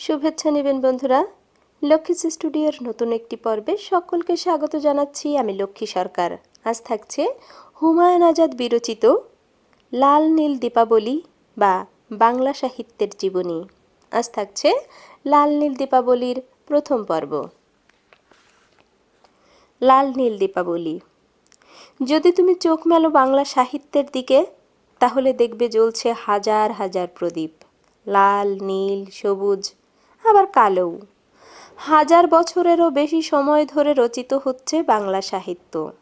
শুভেচ্ছা নেবেন বন্ধুরা। লক্ষ্মী স্টুডিওর নতুন একটি পর্বে সকলকে স্বাগত জানাচ্ছি আমি লক্ষ্মী সরকার। আজ থাকছে হুমায়ুন আজাদ বিরচিত লাল নীল দীপাবলি বা বাংলা সাহিত্যের জীবনী। আজ থাকছে লাল নীল দীপাবলির প্রথম পর্ব। লাল নীল দীপাবলি। যদি তুমি চোখ মেলো বাংলা সাহিত্যের দিকে, তাহলে দেখবে জ্বলছে হাজার হাজার প্রদীপ। লাল, নীল, সবুজ আবার কালোও। হাজার বছরেরও বেশি সময় ধরে রচিত হচ্ছে বাংলা সাহিত্য।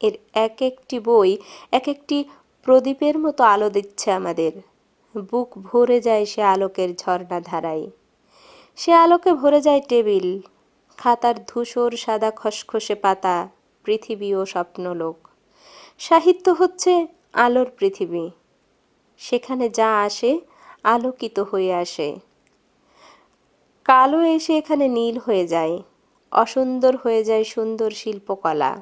এর এক একটি বই এক একটি প্রদীপের মতো আলো দিচ্ছে আমাদের। বুক ভরে যায় সে আলোকের ঝর্ণা ধারায়। সে আলোকে ভরে যায় টেবিল, খাতার ধূসর সাদা খসখসে পাতা, পৃথিবী ও স্বপ্নলোক। সাহিত্য হচ্ছে আলোর পৃথিবী। সেখানে যা আসে আলোকিত হয়ে আসে। কালো এসে এখানে নীল হয়ে যায়, অসুন্দর হয়ে যায় সুন্দর শিল্পকলা।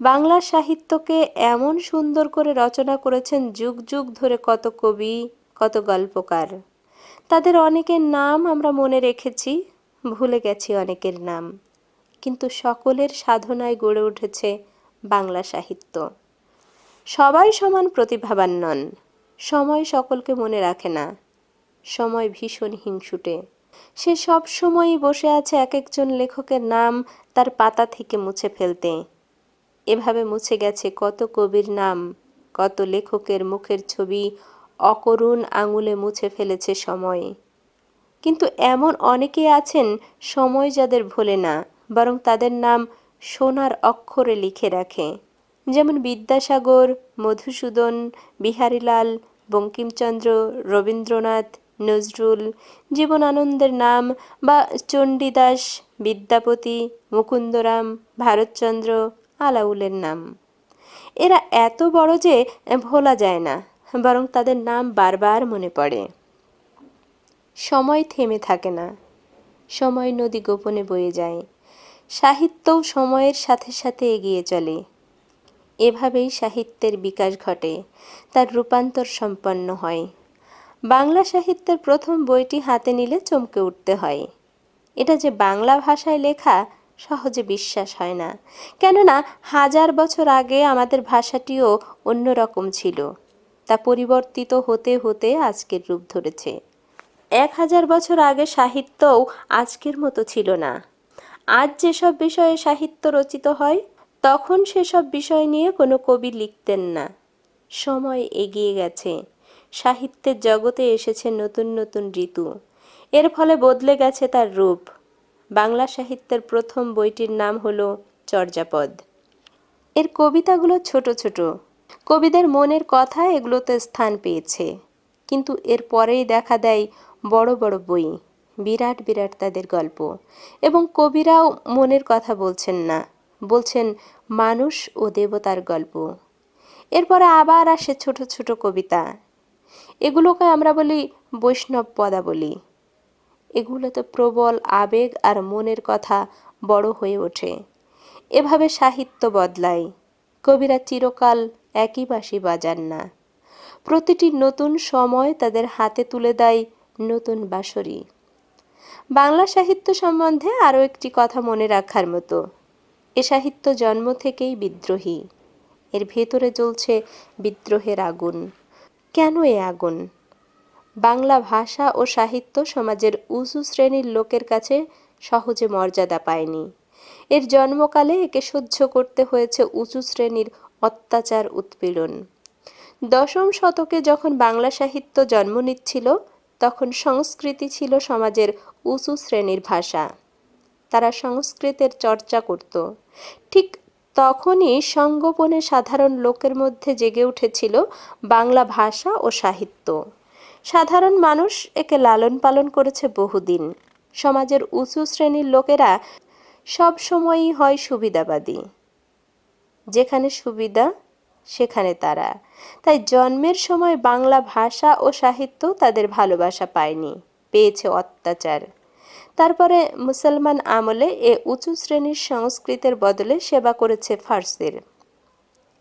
বাংলা সাহিত্যকে এমন সুন্দর করে রচনা করেছেন যুগ যুগ ধরে কত কবি, কত গল্পকার। তাদের অনেকের নাম আমরা মনে রেখেছি, ভুলে গেছি অনেকের নাম। কিন্তু সকলের সাধনায় গড়ে উঠেছে বাংলা সাহিত্য। সবাই সমান প্রতিভাবান নন, সময় সকলকে মনে রাখে না, সময় ভীষণ হিংসুটে। সে সব সময়ই বসে আছে এক একজন লেখকের নাম তার পাতা থেকে মুছে ফেলতে। এভাবে মুছে গেছে কত কবির নাম, কত লেখকের মুখের ছবি, অকরুণ আঙুলে মুছে ফেলেছে সময়। কিন্তু এমন অনেকে আছেন সময় যাদের ভোলে না, বরং তাদের নাম সোনার অক্ষরে লিখে রাখে। যেমন বিদ্যাসাগর, মধুসূদন, বিহারীলাল, বঙ্কিমচন্দ্র, রবীন্দ্রনাথ নজরুল, জীবনানন্দের নাম বা চণ্ডীদাস, বিদ্যাপতি, মুকুন্দরাম, ভারতচন্দ্র, আলাউলের নাম। এরা এত বড় যে ভোলা যায় না, বরং তাদের নাম বারবার মনে পড়ে। সময় থেমে থাকে না, সময় নদী গোপনে বয়ে যায়, সাহিত্যও সময়ের সাথে সাথে এগিয়ে চলে। এভাবেই সাহিত্যের বিকাশ ঘটে, তার রূপান্তর সম্পন্ন হয়। বাংলা সাহিত্যের প্রথম বইটি হাতে নিলে চমকে উঠতে হয়। এটা যে বাংলা ভাষায় লেখা সহজে বিশ্বাস হয় না। কেননা, হাজার বছর আগে আমাদের ভাষাটিও অন্যরকম ছিল। তা পরিবর্তিত হতে হতে আজকের রূপ ধরেছে। এক হাজার বছর আগে সাহিত্যও আজকের মতো ছিল না। আজ যেসব বিষয়ে সাহিত্য রচিত হয়, তখন সেসব বিষয় নিয়ে কোনো কবি লিখতেন না। সময় এগিয়ে গেছে। সাহিত্যের জগতে এসেছে নতুন নতুন ঋতু। এর ফলে বদলে গেছে তার রূপ। বাংলা সাহিত্যের প্রথম বইটির নাম হল চর্যাপদ। এর কবিতাগুলো ছোট ছোট। কবিদের মনের কথা এগুলোতে স্থান পেয়েছে। কিন্তু এর পরেই দেখা দেয় বড় বড় বই, বিরাট বিরাট তাদের গল্প। এবং কবিরাও মনের কথা বলছেন না, বলছেন মানুষ ও দেবতার গল্প। এরপরে আবার আসে ছোট ছোট কবিতা এগুলোকে আমরা বলি বৈষ্ণব পদাবলী। এগুলোতে প্রবল আবেগ আর মনের কথা বড় হয়ে ওঠে। এভাবে সাহিত্য বদলায়। কবিরা চিরকাল একই বাঁশি বাজান না। প্রতিটি নতুন সময় তাদের হাতে তুলে দেয় নতুন বাঁশরি। বাংলা সাহিত্য সম্বন্ধে আরও একটি কথা মনে রাখার মতো। এ সাহিত্য জন্ম থেকেই বিদ্রোহী। এর ভেতরে জ্বলছে বিদ্রোহের আগুন। কেন এ আগুন? বাংলা ভাষা ও সাহিত্য সমাজের উঁচু শ্রেণির লোকের কাছে সহজে মর্যাদা পায়নি। এর জন্মকালে একে সহ্য করতে হয়েছে উঁচু শ্রেণির অত্যাচার উৎপীড়ন। দশম শতকে যখন বাংলা সাহিত্য জন্ম নিচ্ছিল, তখন সংস্কৃতি ছিল সমাজের উঁচু শ্রেণির ভাষা। তারা সংস্কৃতের চর্চা করত। ঠিক তখনই সঙ্গোপনে সাধারণ লোকের মধ্যে জেগে উঠেছিল বাংলা ভাষা ও সাহিত্য। সাধারণ মানুষ একে লালন পালন করেছে বহুদিন। সমাজের উঁচু শ্রেণির লোকেরা সব সময়ই হয় সুবিধাবাদী। যেখানে সুবিধা, সেখানে তারা। তাই জন্মের সময় বাংলা ভাষা ও সাহিত্য তাদের ভালোবাসা পায়নি, পেয়েছে অত্যাচার। তারপরে মুসলমান আমলে এ উঁচু শ্রেণির সংস্কৃতের বদলে সেবা করেছে ফার্সির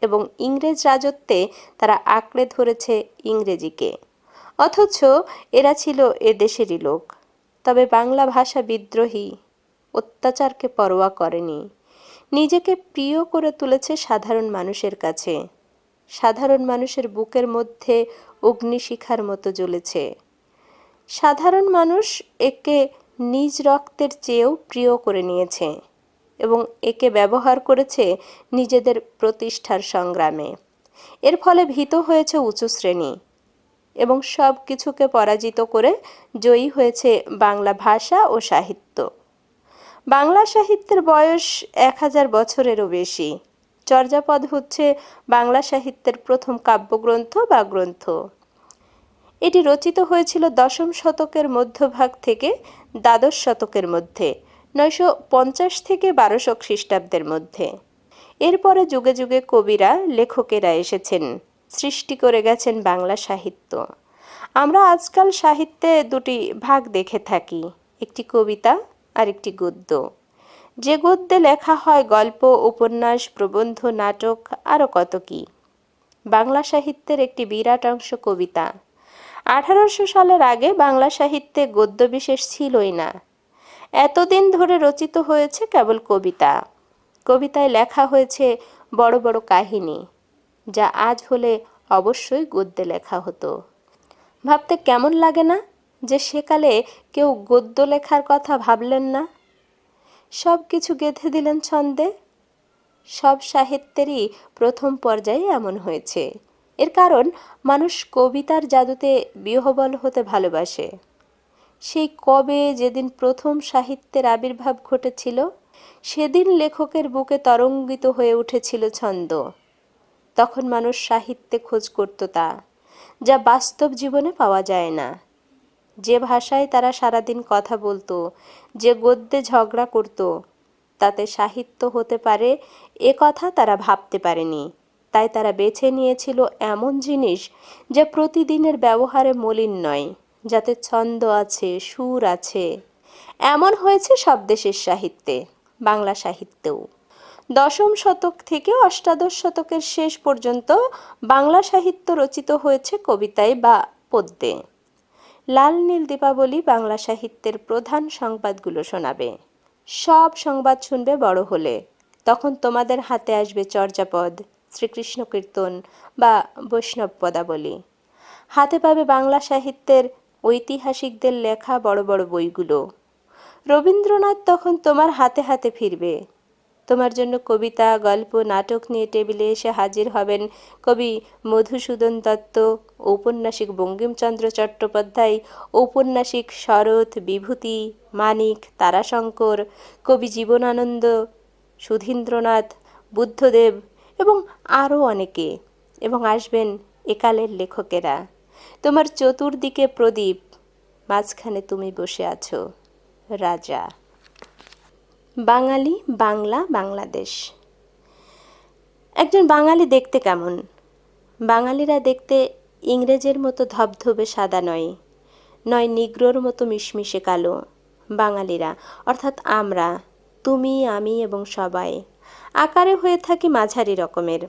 এবং ইংরেজ রাজত্বে তারা আঁকড়ে ধরেছে ইংরেজিকে। অথচ এরা ছিল এ দেশেরই লোক। তবে বাংলা ভাষা বিদ্রোহী, অত্যাচারকে পরোয়া করেনি। নিজেকে প্রিয় করে তুলেছে সাধারণ মানুষের কাছে। সাধারণ মানুষের বুকের মধ্যে অগ্নিশিখার মতো জ্বলেছে। সাধারণ মানুষ একে নিজ রক্তের চেয়েও প্রিয় করে নিয়েছে এবং একে ব্যবহার করেছে নিজেদের প্রতিষ্ঠার সংগ্রামে। এর ফলে ভীত হয়েছে উঁচু শ্রেণি এবং সব কিছুকে পরাজিত করে জয়ী হয়েছে বাংলা ভাষা ও সাহিত্য। বাংলা সাহিত্যের বয়স এক হাজার বছরেরও বেশি। চর্যাপদ হচ্ছে বাংলা সাহিত্যের প্রথম কাব্যগ্রন্থ বা গ্রন্থ। এটি রচিত হয়েছিল দশম শতকের মধ্যভাগ থেকে দ্বাদশ শতকের মধ্যে, নয়শো পঞ্চাশ থেকে বারোশো খ্রিস্টাব্দের মধ্যে। এরপরে যুগে যুগে কবিরা, লেখকেরা এসেছেন, সৃষ্টি করে গেছেন বাংলা সাহিত্য। আমরা আজকাল সাহিত্যে দুটি ভাগ দেখে থাকি, একটি কবিতা আর একটি গদ্য। যে গদ্যে লেখা হয় গল্প, উপন্যাস, প্রবন্ধ, নাটক, আরও কত কি। বাংলা সাহিত্যের একটি বিরাট অংশ কবিতা। আঠারোশো সালের আগে বাংলা সাহিত্যে গদ্য বিশেষ ছিলই না। এতদিন ধরে রচিত হয়েছে কেবল কবিতা। কবিতায় লেখা হয়েছে বড় বড় কাহিনী, যা আজ হলে অবশ্যই গদ্যে লেখা হতো। ভাবতে কেমন লাগে না যে সেকালে কেউ গদ্য লেখার কথা ভাবলেন না? সব কিছু গেঁথে দিলেন ছন্দে। সব সাহিত্যেরই প্রথম পর্যায়ে এমন হয়েছে। এর কারণ, মানুষ কবিতার জাদুতে বিহবল হতে ভালোবাসে। সেই কবে যেদিন প্রথম সাহিত্যের আবির্ভাব ঘটেছিল, সেদিন লেখকের বুকে তরঙ্গিত হয়ে উঠেছিল ছন্দ। তখন মানুষ সাহিত্যে খোঁজ করত তা, যা বাস্তব জীবনে পাওয়া যায় না। যে ভাষায় তারা সারাদিন কথা বলতো, যে গদ্যে ঝগড়া করত, তাতে সাহিত্য হতে পারে, এ কথা তারা ভাবতে পারেনি। তাই তারা বেছে নিয়েছিল এমন জিনিস যা প্রতিদিনের ব্যবহারে মলিন নয়, যাতে ছন্দ আছে, সুর আছে। এমন হয়েছে সব দেশের সাহিত্যে, বাংলা সাহিত্যেও। দশম শতক থেকে অষ্টাদশ শতকের শেষ পর্যন্ত বাংলা সাহিত্য রচিত হয়েছে কবিতায় বা পদ্যে। লাল নীল দীপাবলি বাংলা সাহিত্যের প্রধান সংবাদগুলো শোনাবে। সব সংবাদ শুনবে বড় হলে। তখন তোমাদের হাতে আসবে চর্যাপদ। শ্রীকৃষ্ণ কীর্তন বা বৈষ্ণব পদাবলী। হাতে পাবে বাংলা সাহিত্যের ঐতিহাসিকদের লেখা বড় বড় বইগুলো। রবীন্দ্রনাথ তখন তোমার হাতে হাতে ফিরবে। তোমার জন্য কবিতা, গল্প, নাটক নিয়ে টেবিলে এসে হাজির হবেন কবি মধুসূদন দত্ত, ঔপন্যাসিক বঙ্কিমচন্দ্র চট্টোপাধ্যায়, ঔপন্যাসিক শরৎ, বিভূতি, মানিক, তারাশঙ্কর, কবি জীবনানন্দ, সুধীন্দ্রনাথ, বুদ্ধদেব এবং আরও অনেকে, এবং আসবেন একালের লেখকেরা। তোমার চতুর্দিকে প্রদীপ, মাঝখানে তুমি বসে আছো, রাজা। বাঙালি বাংলা বাংলাদেশ। একজন বাঙালি দেখতে কেমন? বাঙালিরা দেখতে ইংরেজের মতো ধবধবে সাদা নয় নয় নিগ্রোর মতো মিশমিশে কালো। বাঙালিরা, অর্থাৎ আমরা, তুমি, আমি এবং সবাই। আকারে হয়ে থাকি মাঝারি রকমের।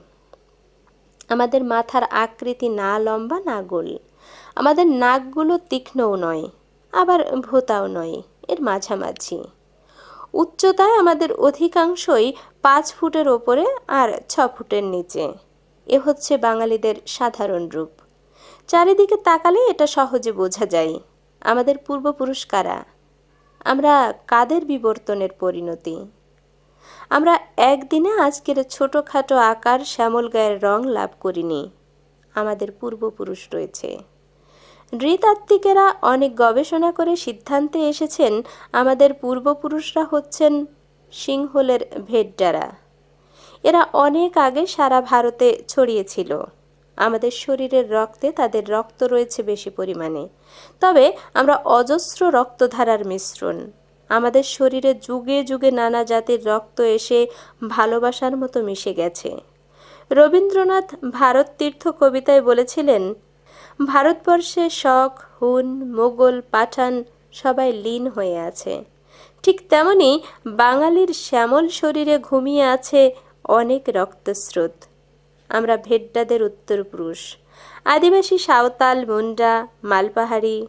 আমাদের মাথার আকৃতি না লম্বা, না গোল। আমাদের নাকগুলো তীক্ষ্ণও নয়, আবার ভোতাও নয়, এর মাঝামাঝি। উচ্চতায় আমাদের অধিকাংশই পাঁচ ফুটের ওপরে আর ছ ফুটের নিচে। এ হচ্ছে বাঙালিদের সাধারণ রূপ। চারিদিকে তাকালে এটা সহজে বোঝা যায়, আমাদের পূর্বপুরুষ কারা? আমরা কাদের বিবর্তনের পরিণতি? আমরা একদিনে আজকের ছোটোখাটো আকার শ্যামল গায়ের রং লাভ করিনি। আমাদের পূর্বপুরুষ রয়েছে। নৃতাত্ত্বিকেরা অনেক গবেষণা করে সিদ্ধান্তে এসেছেন, আমাদের পূর্বপুরুষরা হচ্ছেন সিংহলের ভেড্ডারা এরা অনেক আগে সারা ভারতে ছড়িয়েছিল। আমাদের শরীরের রক্তে তাদের রক্ত রয়েছে বেশি পরিমাণে। তবে আমরা অজস্র রক্তধারার মিশ্রণ। আমাদের শরীরে যুগে যুগে নানা জাতির রক্ত এসে ভালোবাসার মতো মিশে গেছে। রবীন্দ্রনাথ ভারত তীর্থ কবিতায় বলেছিলেন, ভারতবর্ষে শখ হুন, মোগল, পাঠান সবাই লীন হয়ে আছে। ঠিক তেমনি বাঙালির শ্যামল শরীরে ঘুমিয়ে আছে অনেক রক্তস্রোত। আমরা ভেড্ডাদের উত্তরপুরুষ। আদিবাসী সাঁওতাল মুন্ডা, মালপাহাড়ি,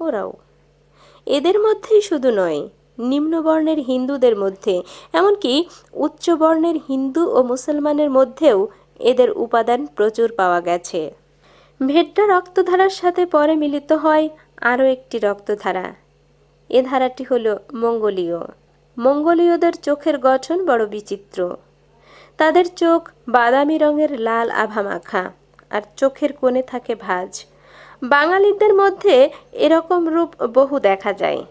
ওরাও। এদের মধ্যেই শুধু নয়, নিম্নবর্ণের হিন্দুদের মধ্যে, এমনকি উচ্চবর্ণের হিন্দু ও মুসলমানের মধ্যেও এদের উপাদান প্রচুর পাওয়া গেছে। ভেড্ডা রক্তধারার সাথে পরে মিলিত হয় আরও একটি রক্তধারা। এ ধারাটি হল মঙ্গোলীয়। মঙ্গোলীয়দের চোখের গঠন বড় বিচিত্র। তাদের চোখ বাদামি রঙের লাল আভা মাখা আর চোখের কোণে থাকে ভাঁজ। বাঙালিদের মধ্যে এরকম রূপ বহু দেখা যায়।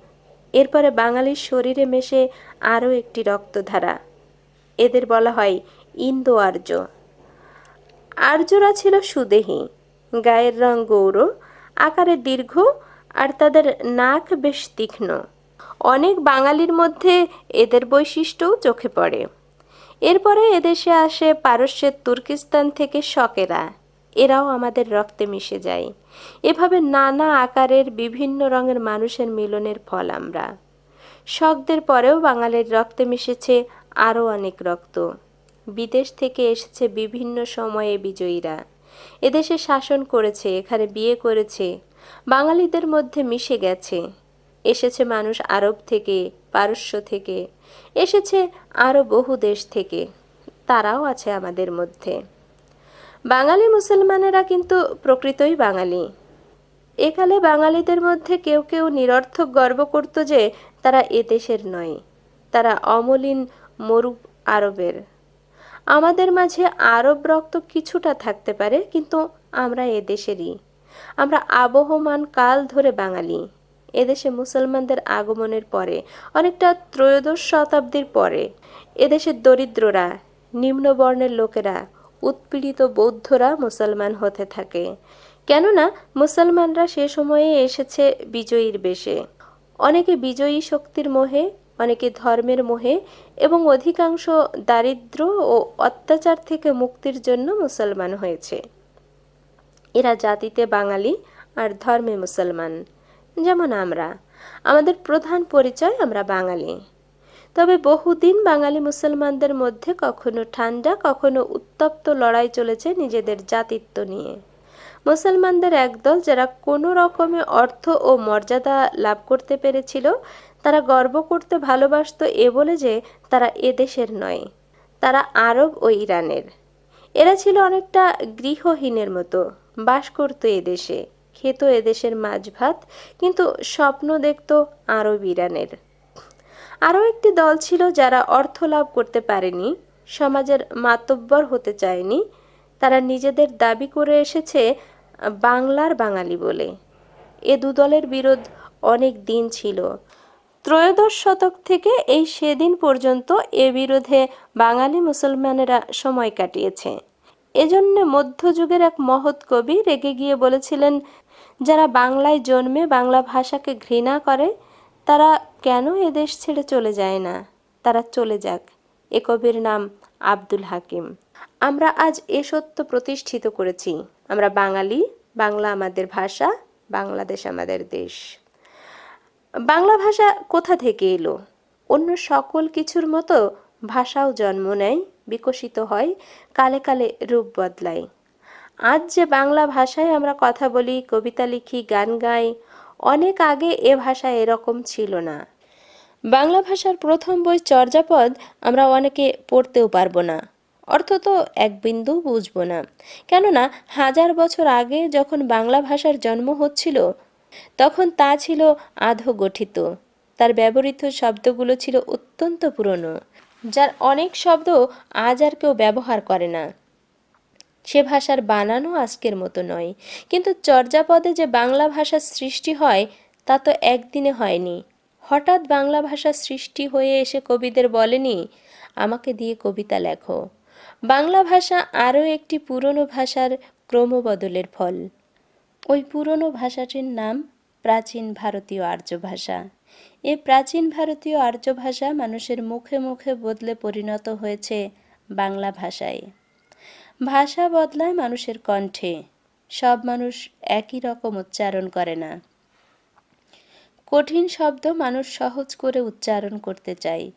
এরপরে বাঙালির শরীরে মেশে আরও একটি রক্তধারা। এদের বলা হয় ইন্দো আর্য। আর্যরা ছিল সুদেহী, গায়ের রং গৌর, আকারে দীর্ঘ আর তাদের নাক বেশ তীক্ষ্ণ। অনেক বাঙালির মধ্যে এদের বৈশিষ্ট্যও চোখে পড়ে। এরপরে এদেশে আসে পারস্যের তুর্কিস্তান থেকে শকেরা। এরাও আমাদের রক্তে মিশে যায়। এভাবে নানা আকারের বিভিন্ন রঙের মানুষের মিলনের ফল আমরা। শকদের পরেও বাঙালির রক্তে মিশেছে আরও অনেক রক্ত। বিদেশ থেকে এসেছে বিভিন্ন সময়ে বিজয়ীরা। এদেশে শাসন করেছে, এখানে বিয়ে করেছে। বাঙালিদের মধ্যে মিশে গেছে। এসেছে মানুষ আরব থেকে, পারস্য থেকে। এসেছে আরও বহু দেশ থেকে। তারাও আছে আমাদের মধ্যে। বাঙালি মুসলমানেরা কিন্তু প্রকৃতই বাঙালি। একালে বাঙালিদের মধ্যে কেউ কেউ নিরর্থক গর্ব করত যে, তারা এদেশের নয়, তারা অমলিন মরুপ আরবের। আমাদের মাঝে আরব রক্ত কিছুটা থাকতে পারে, কিন্তু আমরা এদেশেরই আমরা আবহমান কাল ধরে বাঙালি। এদেশে মুসলমানদের আগমনের পরে, অনেকটা ত্রয়োদশ শতাব্দীর পরে এদেশের দরিদ্ররা, নিম্নবর্ণের লোকেরা উৎপীড়িত বৌদ্ধরা মুসলমান হতে থাকে। কেননা, মুসলমানরা সে সময়ে এসেছে বিজয়ীর বেশে। অনেকে বিজয়ী শক্তির মোহে, অনেকে ধর্মের মোহে এবং অধিকাংশ দারিদ্র ও অত্যাচার থেকে মুক্তির জন্য মুসলমান হয়েছে। এরা জাতিতে বাঙালি আর ধর্মে মুসলমান। যেমন আমরা। আমাদের প্রধান পরিচয় আমরা বাঙালি। তবে বহুদিন বাঙালি মুসলমানদের মধ্যে কখনো ঠান্ডা, কখনো উত্তপ্ত লড়াই চলেছে নিজেদের জাতিত্ব নিয়ে। মুসলমানদের একদল যারা কোনো রকমে অর্থ ও মর্যাদা লাভ করতে পেরেছিল, তারা গর্ব করতে ভালোবাসত এ বলে যে তারা এদেশের নয়, তারা আরব ও ইরানের। এরা ছিল অনেকটা গৃহহীনের মতো, বাস করত এদেশে খেত এদেশের মাছ ভাত, কিন্তু স্বপ্ন দেখত আরব ইরানের। আরও একটি দল ছিল যারা অর্থ লাভ করতে পারেনি, সমাজের মাতব্বর হতে চায়নি, তারা নিজেদের দাবি করে এসেছে বাংলার বাঙালি বলে। এ দুদলের বিরোধ অনেক দিন ছিল। ত্রয়োদশ শতক থেকে এই সেদিন পর্যন্ত এ বিরোধে বাঙালি মুসলমানেরা সময় কাটিয়েছে। এজন্য মধ্যযুগের এক মহৎ কবি রেগে গিয়ে বলেছিলেন, যারা বাংলায় জন্মে বাংলা ভাষাকে ঘৃণা করে তারা কেন এদেশ ছেড়ে চলে যায় না? তারা চলে যাক। এ কবির নাম আব্দুল হাকিম। আমরা আজ এ সত্য প্রতিষ্ঠিত করেছি। আমরা বাঙালি, বাংলা আমাদের ভাষা, বাংলাদেশ আমাদের দেশ। বাংলা ভাষা কোথা থেকে এলো? অন্য সকল কিছুর মতো ভাষাও জন্ম নেয়, বিকশিত হয়, কালে কালে রূপ বদলায়। আজ যে বাংলা ভাষায় আমরা কথা বলি, কবিতা লিখি, গান গাই অনেক আগে এ ভাষা এরকম ছিল না। বাংলা ভাষার প্রথম বই চর্যাপদ আমরা অনেকে পড়তেও পারব না। অর্থ তো এক বিন্দু বুঝব না। কেননা, হাজার বছর আগে যখন বাংলা ভাষার জন্ম হচ্ছিল, তখন তা ছিল আধো গঠিত। তার ব্যবহৃত শব্দগুলো ছিল অত্যন্ত পুরনো, যার অনেক শব্দ আজ আর কেউ ব্যবহার করে না। সে ভাষার বানানো আজকের মতো নয়। কিন্তু চর্যাপদে যে বাংলা ভাষার সৃষ্টি হয়, তা তো একদিনে হয়নি। হঠাৎ বাংলা ভাষা সৃষ্টি হয়ে এসে কবিদের বলেনি, আমাকে দিয়ে কবিতা লেখো। বাংলা ভাষা আরও একটি পুরনো ভাষার ক্রমবদলের ফল। ওই পুরনো ভাষাটির নাম প্রাচীন ভারতীয় আর্য ভাষা। এ প্রাচীন ভারতীয় আর্য ভাষা মানুষের মুখে মুখে বদলে পরিণত হয়েছে বাংলা ভাষায়। ভাষা বদলায় মানুষের কণ্ঠে। সব মানুষ একই রকম উচ্চারণ করে না। কঠিন শব্দ মানুষ সহজ করে উচ্চারণ করতে চায়।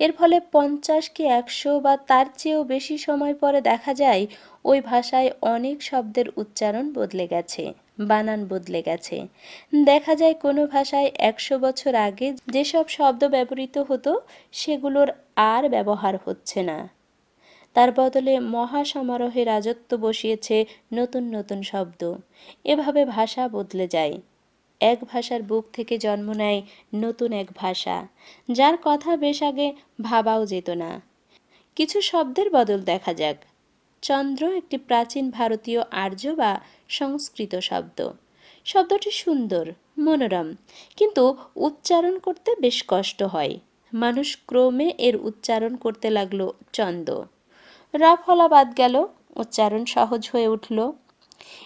এর ফলে পঞ্চাশ কি একশো বা তার চেয়েও বেশি সময় পরে দেখা যায়, ওই ভাষায় অনেক শব্দের উচ্চারণ বদলে গেছে, বানান বদলে গেছে। দেখা যায় কোনো ভাষায় একশো বছর আগে যেসব শব্দ ব্যবহৃত হতো, সেগুলোর আর ব্যবহার হচ্ছে না। তার বদলে মহাসমারোহে রাজত্ব বসিয়েছে নতুন নতুন শব্দ। এভাবে ভাষা বদলে যায়। এক ভাষার বুক থেকে জন্ম নেয় নতুন এক ভাষা। যার কথা বেশ আগে ভাবাও যেত না। কিছু শব্দের বদল দেখা যাক। চন্দ্র একটি প্রাচীন ভারতীয় আর্য বা সংস্কৃত শব্দ। শব্দটি সুন্দর, মনোরম, কিন্তু উচ্চারণ করতে বেশ কষ্ট হয়। মানুষ ক্রমে এর উচ্চারণ করতে লাগল চন্দ রা ফলা বাদ গেল, উচ্চারণ সহজ হয়ে উঠল।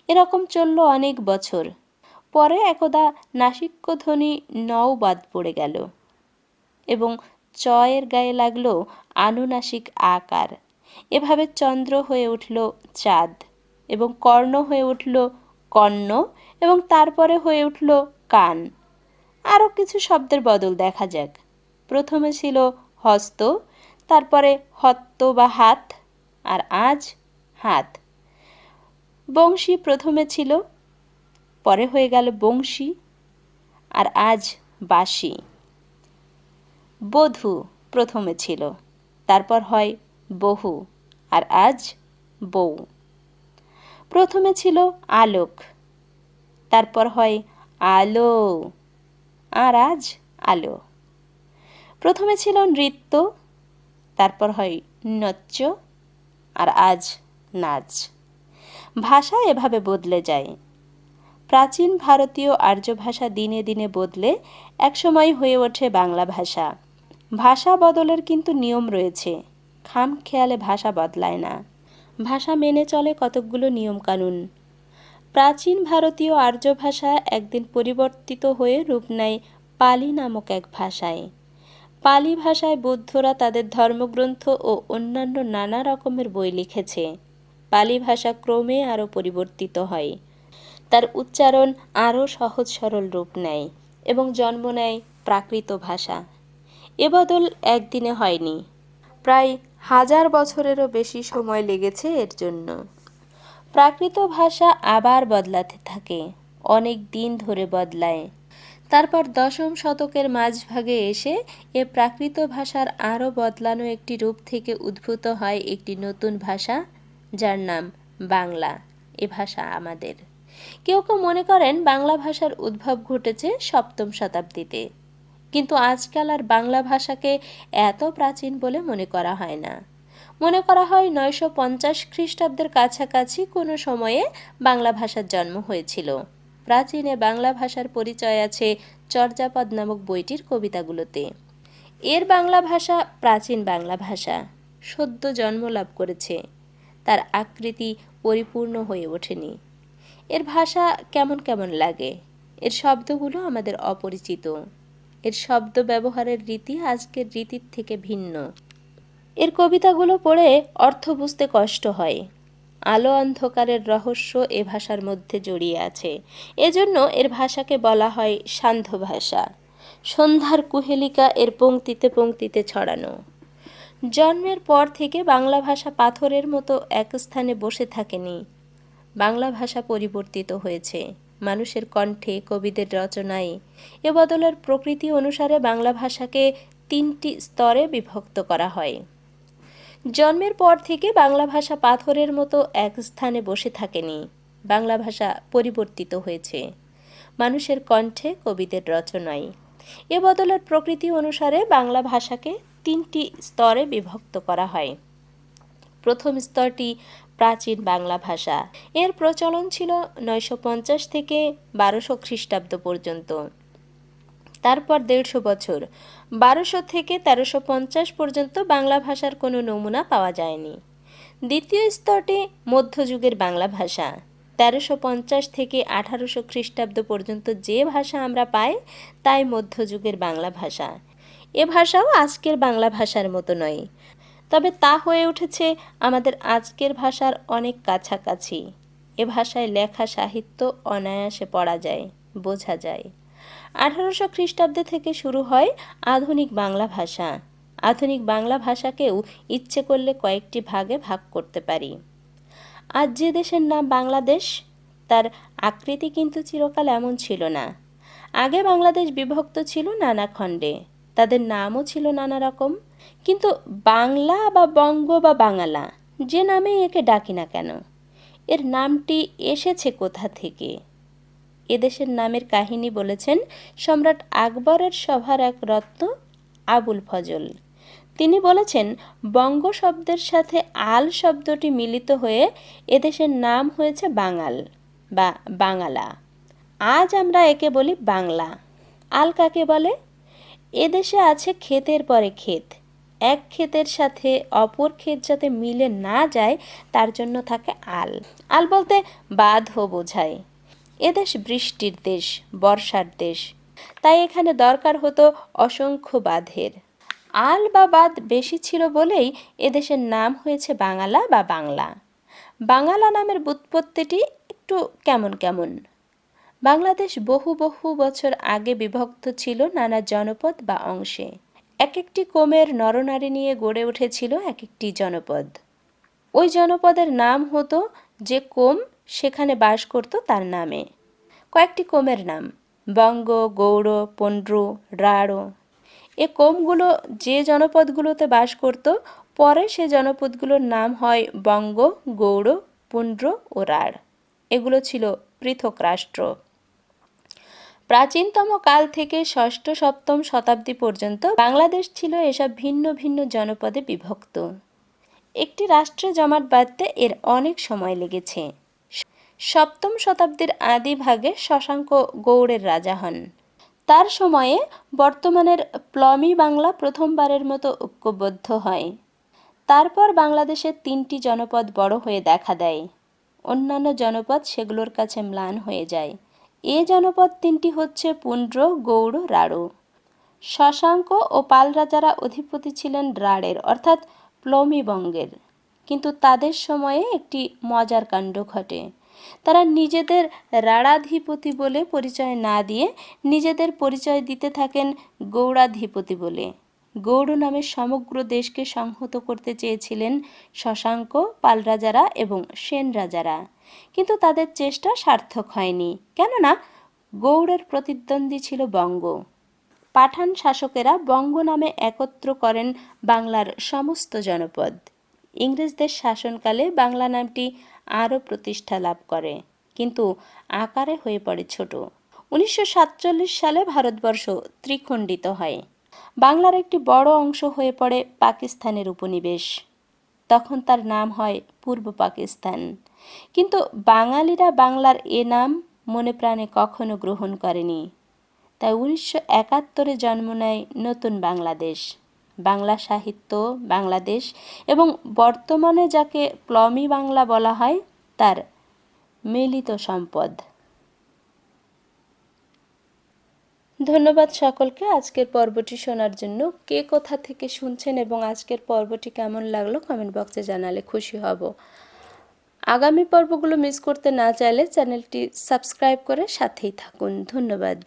এরকম চলল অনেক বছর। পরে একদা নাসিক্যধ্বনি নও বাদ পড়ে গেল এবং চয়ের গায়ে লাগল আনুনাসিক আকার। এভাবে চন্দ্র হয়ে উঠল চাঁদ এবং কর্ণ হয়ে উঠল কর্ণ এবং তারপরে হয়ে উঠল কান। আরও কিছু শব্দের বদল দেখা যাক। প্রথমে ছিল হস্ত, তারপরে হত্ত বা হাত আর আজ হাত। বংশী প্রথমে ছিল, পরে হয়ে গেল বংশী, আর আজ বাসি বধূ প্রথমে ছিল, তারপর হয় বহু, আর আজ বউ। প্রথমে ছিল আলোক, তারপর হয় আলো, আর আজ আলো। প্রথমে ছিল নৃত্য, তারপর হয় নচ্য আর আজ নাচ ভাষা এভাবে বদলে যায়। প্রাচীন ভারতীয় আর্য ভাষা দিনে দিনে বদলে একসময় হয়ে ওঠে বাংলা ভাষা। ভাষা বদলের কিন্তু নিয়ম রয়েছে। খাম খেয়ালে ভাষা বদলায় না। ভাষা মেনে চলে কতকগুলো নিয়মকানুন। প্রাচীন ভারতীয় আর্য ভাষা একদিন পরিবর্তিত হয়ে রূপ নেয় পালি নামক এক ভাষায়। পালি ভাষায় বৌদ্ধরা তাদের ধর্মগ্রন্থ ও অন্যান্য নানা রকমের বই লিখেছে। পালি ভাষা ক্রমে আরও পরিবর্তিত হয়। তার উচ্চারণ আরও সহজ সরল রূপ নেয় এবং জন্ম নেয় প্রাকৃত ভাষা। এ বদল একদিনে হয়নি। প্রায় হাজার বছরেরও বেশি সময় লেগেছে এর জন্য। প্রাকৃত ভাষা আবার বদলাতে থাকে, অনেক দিন ধরে বদলায়। তারপর দশম শতকের মাঝভাগে এসে এ প্রাকৃত ভাষার আরও বদলানো একটি রূপ থেকে উদ্ভূত হয় একটি নতুন ভাষা, যার নাম বাংলা। এ ভাষা আমাদের। কেউ কেউ মনে করেন বাংলা ভাষার উদ্ভব ঘটেছে সপ্তম শতাব্দীতে। কিন্তু আজকাল আর বাংলা ভাষাকে এত প্রাচীন বলে মনে করা হয় না। মনে করা হয় নয়শো পঞ্চাশ খ্রিস্টাব্দের কাছাকাছি কোনো সময়ে বাংলা ভাষার জন্ম হয়েছিল। প্রাচীনে বাংলা ভাষার পরিচয় আছে চর্যাপদ নামক বইটির কবিতাগুলোতে। এর বাংলা ভাষা প্রাচীন বাংলা ভাষা। সদ্য জন্ম লাভ করেছে। তার আকৃতি পরিপূর্ণ হয়ে ওঠেনি। এর ভাষা কেমন কেমন লাগে? এর শব্দগুলো আমাদের অপরিচিত। এর শব্দ ব্যবহারের রীতি আজকের রীতির থেকে ভিন্ন। এর কবিতাগুলো পড়ে অর্থ বুঝতে কষ্ট হয়। আলো অন্ধকারের রহস্য এ ভাষার মধ্যে জড়িয়ে আছে। এজন্য এর ভাষাকে বলা হয় সান্ধ্য ভাষা। সন্ধ্যার কুহেলিকা এর পংক্তিতে পংক্তিতে ছড়ানো। জন্মের পর থেকে বাংলা ভাষা পাথরের মতো এক স্থানে বসে থাকেনি। বাংলা ভাষা পরিবর্তিত হয়েছে। মানুষের কণ্ঠে, কবিদের রচনায় এ বদলের প্রকৃতি অনুসারে বাংলা ভাষাকে তিনটি স্তরে বিভক্ত করা হয়। জন্মের পর থেকে বাংলা ভাষা পাথরের মতো এক স্থানে বসে থাকেনি। বাংলা ভাষা পরিবর্তিত হয়েছে। মানুষের কণ্ঠে কবিদের রচনায়। এ বদলের প্রকৃতি অনুসারে বাংলা ভাষাকে তিনটি স্তরে বিভক্ত করা হয়। প্রথম স্তরটি প্রাচীন বাংলা ভাষা। এর প্রচলন ছিল নয়শো পঞ্চাশ থেকে বারোশো খ্রিস্টাব্দ পর্যন্ত। তারপর দেড়শো বছর। বারোশো থেকে তেরোশো পঞ্চাশ পর্যন্ত বাংলা ভাষার কোনো নমুনা পাওয়া যায়নি। দ্বিতীয় স্তরটি মধ্যযুগের বাংলা ভাষা। তেরোশো পঞ্চাশ থেকে আঠারোশো খ্রিস্টাব্দ পর্যন্ত যে ভাষা আমরা পাই, তাই মধ্যযুগের বাংলা ভাষা। এ ভাষাও আজকের বাংলা ভাষার মতো নয়। তবে তা হয়ে উঠেছে আমাদের আজকের ভাষার অনেক কাছাকাছি। এ ভাষায় লেখা সাহিত্য অনায়াসে পড়া যায়, বোঝা যায়। আঠারোশো খ্রিস্টাব্দে থেকে শুরু হয় আধুনিক বাংলা ভাষা। আধুনিক বাংলা ভাষাকেও ইচ্ছে করলে কয়েকটি ভাগে ভাগ করতে পারি। আজ যে দেশের নাম বাংলাদেশ, তার আকৃতি কিন্তু চিরকাল এমন ছিল না। আগে বাংলাদেশ বিভক্ত ছিল নানা খণ্ডে। তাদের নামও ছিল নানা রকম। কিন্তু বাংলা বা বঙ্গ বা বাঙালা, যে নামেই একে ডাকি না কেন, এর নামটি এসেছে কোথা থেকে? এদেশের নামের কাহিনী বলেছেন সম্রাট আকবরের সভার এক রত্ন আবুল ফজল। তিনি বলেছেন, বঙ্গ শব্দের সাথে আল শব্দটি মিলিত হয়ে এদেশের নাম হয়েছে বাঙাল বা বাঙালা। আজ আমরা একে বলি বাংলা। আল কাকে বলে? এদেশে আছে ক্ষেতের পরে ক্ষেত। এক ক্ষেতের সাথে অপর ক্ষেত যাতে মিলে না যায়, তার জন্য থাকে আল। আল বলতে বাঁধও বোঝায়। এদেশ বৃষ্টির দেশ, বর্ষার দেশ। তাই এখানে দরকার হতো অসংখ্য বাঁধের। আল বা বাঁধ বেশি ছিল বলেই এদেশের নাম হয়েছে বাঙালা বা বাংলা। বাঙালা নামের ব্যুৎপত্তিটি একটু কেমন কেমন? বাংলাদেশ বহু বহু বছর আগে বিভক্ত ছিল নানা জনপদ বা অংশে। এক একটি কোমের নরনারী নিয়ে গড়ে উঠেছিল এক একটি জনপদ। ওই জনপদের নাম হতো যে কোম সেখানে বাস করত তার নামে। কয়েকটি কোমের নাম, বঙ্গ, গৌড়, পন্ড্রু, রাঢ়। এ কোমগুলো যে জনপদগুলোতে বাস করত, পরে সে জনপদগুলোর নাম হয় বঙ্গ, গৌড় পুণ্ড্র ও রাঢ়। এগুলো ছিল পৃথক রাষ্ট্র। প্রাচীনতম কাল থেকে ষষ্ঠ, সপ্তম শতাব্দী পর্যন্ত বাংলাদেশ ছিল এসব ভিন্ন ভিন্ন জনপদে বিভক্ত। একটি রাষ্ট্রে জমাট বাঁধতে এর অনেক সময় লেগেছে। সপ্তম শতাব্দীর আদি ভাগে শশাঙ্ক গৌড়ের রাজা হন। তার সময়ে বর্তমানের প্লমি বাংলা প্রথমবারের মতো ঐক্যবদ্ধ হয়। তারপর বাংলাদেশের তিনটি জনপদ বড় হয়ে দেখা দেয়। অন্যান্য জনপদ সেগুলোর কাছে ম্লান হয়ে যায়। এ জনপদ তিনটি হচ্ছে পুন্ড্র, গৌড়, রাঢ়। শশাঙ্ক ও পাল রাজারা অধিপতি ছিলেন রাঢ়ের, অর্থাৎ প্লমিবঙ্গের কিন্তু তাদের সময়ে একটি মজার কাণ্ড ঘটে। তারা নিজেদের রাড়াধিপতি বলে পরিচয় না দিয়ে নিজেদের পরিচয় দিতে থাকেন গৌড়াধিপতি বলে। গৌড় নামে সমগ্র দেশকে সংহত করতে চেয়েছিলেন শশাঙ্ক পাল রাজারা এবং সেন রাজারা কিন্তু তাদের চেষ্টা সার্থক হয়নি। কেননা গৌড়ের প্রতিদ্বন্দ্বী ছিল বঙ্গ। পাঠান শাসকেরা বঙ্গ নামে একত্র করেন বাংলার সমস্ত জনপদ। ইংরেজদের শাসনকালে বাংলা নামটি আরও প্রতিষ্ঠা লাভ করে। কিন্তু আকারে হয়ে পড়ে ছোট। উনিশশো সাতচল্লিশ সালে ভারতবর্ষ ত্রিখণ্ডিত হয়। বাংলার একটি বড় অংশ হয়ে পড়ে পাকিস্তানের উপনিবেশ। তখন তার নাম হয় পূর্ব পাকিস্তান। কিন্তু বাঙালিরা বাংলার এ নাম মনে প্রাণে কখনো গ্রহণ করেনি। তাই উনিশশো একাত্তরে জন্ম নেয় নতুন বাংলাদেশ। বাংলা সাহিত্য, বাংলাদেশ এবং বর্তমানে যাকে প্লমি বাংলা বলা হয়, তার মিলিত সম্পদ। ধন্যবাদ সকলকে। আজকের পর্বটি শোনার জন্য কে কোথা থেকে শুনছেন এবং আজকের পর্বটি কেমন লাগল কমেন্ট বক্সে জানালে খুশি হব। আগামী পর্বগুলো মিস করতে না চাইলে চ্যানেলটি সাবস্ক্রাইব করে সাথেই থাকুন। ধন্যবাদ।